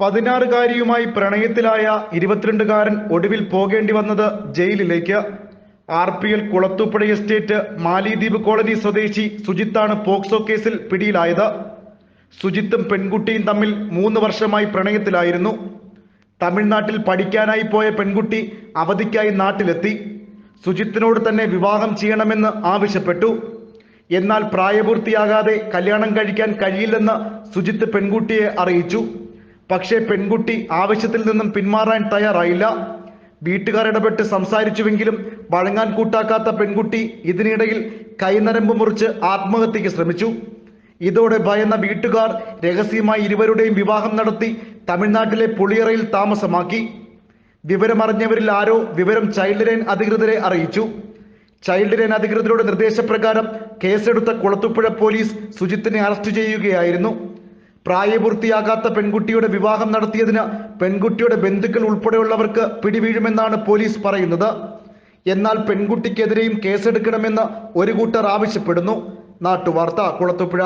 പതിനാറുകാരിയുമായി പ്രണയത്തിലായ ഇരുപത്തിരണ്ടുകാരൻ ഒടുവിൽ പോകേണ്ടി വന്നത് ജയിലിലേക്ക്. R P L Kulathupuzha estate Malidweep colony സ്വദേശി സുജിത്താണ് പോക്സോ കേസിൽ പിടിയിലായത്. സുജിത്തും പെൺകുട്ടിയും തമ്മിൽ മൂന്ന് വർഷമായി പ്രണയത്തിലായിരുന്നു. തമിഴ്നാട്ടിൽ പഠിക്കാനായി പോയ പെൺകുട്ടി അവധിക്കായി നാട്ടിലെത്തി. സുജിത്തിനോട് തന്നെ വിവാഹം ചെയ്യണമെന്ന് ആവശ്യപ്പെട്ടു. എന്നാൽ പ്രായപൂർത്തിയാകാതെ കല്യാണം കഴിക്കാൻ കഴിയില്ലെന്ന് സുജിത്ത് പെൺകുട്ടിയെ അറിയിച്ചു. പക്ഷേ പെൺകുട്ടി ആവശ്യത്തിൽ നിന്നും പിന്മാറാൻ തയ്യാറായില്ല. വീട്ടുകാർ ഇടപെട്ട് സംസാരിച്ചുവെങ്കിലും വഴങ്ങാൻ കൂട്ടാക്കാത്ത പെൺകുട്ടി ഇതിനിടയിൽ കൈനരമ്പ് മുറിച്ച് ആത്മഹത്യക്ക് ശ്രമിച്ചു. ഇതോടെ ഭയന്ന വീട്ടുകാർ രഹസ്യമായി ഇരുവരുടെയും വിവാഹം നടത്തി തമിഴ്നാട്ടിലെ പുളിയറയിൽ താമസമാക്കി. വിവരമറിഞ്ഞവരിൽ ആരോ വിവരം ചൈൽഡ് ലൈൻ അധികൃതരെ അറിയിച്ചു. ചൈൽഡ് ലൈൻ അധികൃതരുടെ നിർദ്ദേശപ്രകാരം കേസെടുത്ത കുളത്തുപുഴ പോലീസ് സുജിത്തിനെ അറസ്റ്റ് ചെയ്യുകയായിരുന്നു. പ്രായപൂർത്തിയാകാത്ത പെൺകുട്ടിയുടെ വിവാഹം നടത്തിയതിന് പെൺകുട്ടിയുടെ ബന്ധുക്കൾ ഉൾപ്പെടെയുള്ളവർക്ക് പിടിവീഴുമെന്നാണ് പോലീസ് പറയുന്നത്. എന്നാൽ പെൺകുട്ടിക്കെതിരെയും കേസെടുക്കണമെന്ന് ഒരു കൂട്ടർ ആവശ്യപ്പെടുന്നു. നാട്ടുവാർത്ത കുളത്തുപുഴ